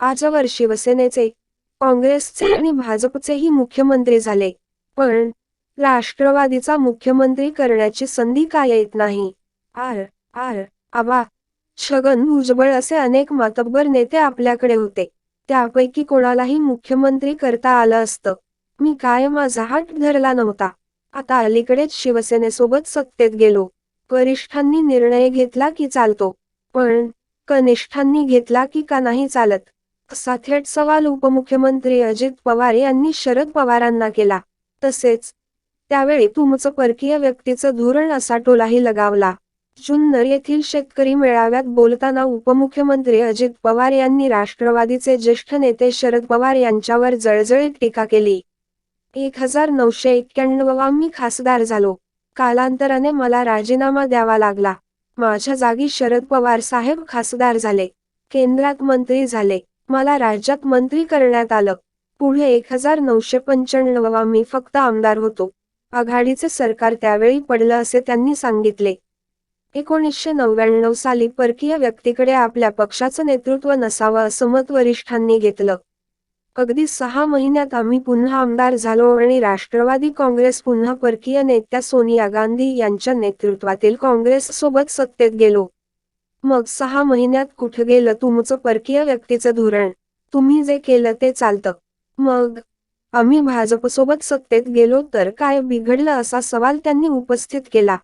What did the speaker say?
आजवर शिवसेनेचे काँग्रेसचे आणि भाजपचेही मुख्यमंत्री झाले. पण राष्ट्रवादीचा मुख्यमंत्री करण्याची संधी काय येत नाही? आर आर आबा छगन भुजबळ असे अनेक मातब्बर नेते आपल्याकडे होते. त्यापैकी कोणालाही मुख्यमंत्री करता आलं असतं. मी काय माझा हात धरला नव्हता. आता अलीकडेच शिवसेनेसोबत सत्तेत गेलो. वरिष्ठांनी निर्णय घेतला की चालतो. पण कनिष्ठांनी घेतला की का नाही चालत? असा थेट सवाल उपमुख्यमंत्री अजित पवार यांनी शरद पवारांना केला. तसेच त्यावेळी तुमचं परकीय व्यक्तीचं धोरण असा टोलाही लगावला. जुन्नर येथील शेतकरी मेळाव्यात बोलताना उपमुख्यमंत्री अजित पवार यांनी राष्ट्रवादीचे ज्येष्ठ नेते शरद पवार यांच्यावर जळजळीत टीका केली. एक हजार नऊशे एक्क्याण्णव मी खासदार झालो. कालांतराने मला राजीनामा द्यावा लागला. माझ्या जागी शरद पवार साहेब खासदार झाले. केंद्रात मंत्री झाले. मला राज्यात मंत्री करण्यात आलं. पुढे एक हजार नऊशे पंच्याण्णव मी फक्त आमदार होतो. आघाडीचे सरकार त्यावेळी पडलं असे त्यांनी सांगितले. एकोणीसशे नव्याण्णव साली परकीय व्यक्तीकडे आपल्या पक्षाचं नेतृत्व नसावं असं मत वरिष्ठांनी घेतलं. अगदी सहा महिन्यात आम्ही पुन्हा आमदार झालो आणि राष्ट्रवादी काँग्रेस पुन्हा परकीय नेत्या सोनिया गांधी यांच्या नेतृत्वातील काँग्रेस सोबत सत्तेत गेलो. मग सहा महिन्यात कुठं गेलं तुमचं परकीय व्यक्तीचं धोरण? तुम्ही जे केलं ते चालतं. मग? आम्ही भाजपसोबत सत्तेत गेलो तर काय बिघडलं असा सवाल त्यांनी उपस्थित केला.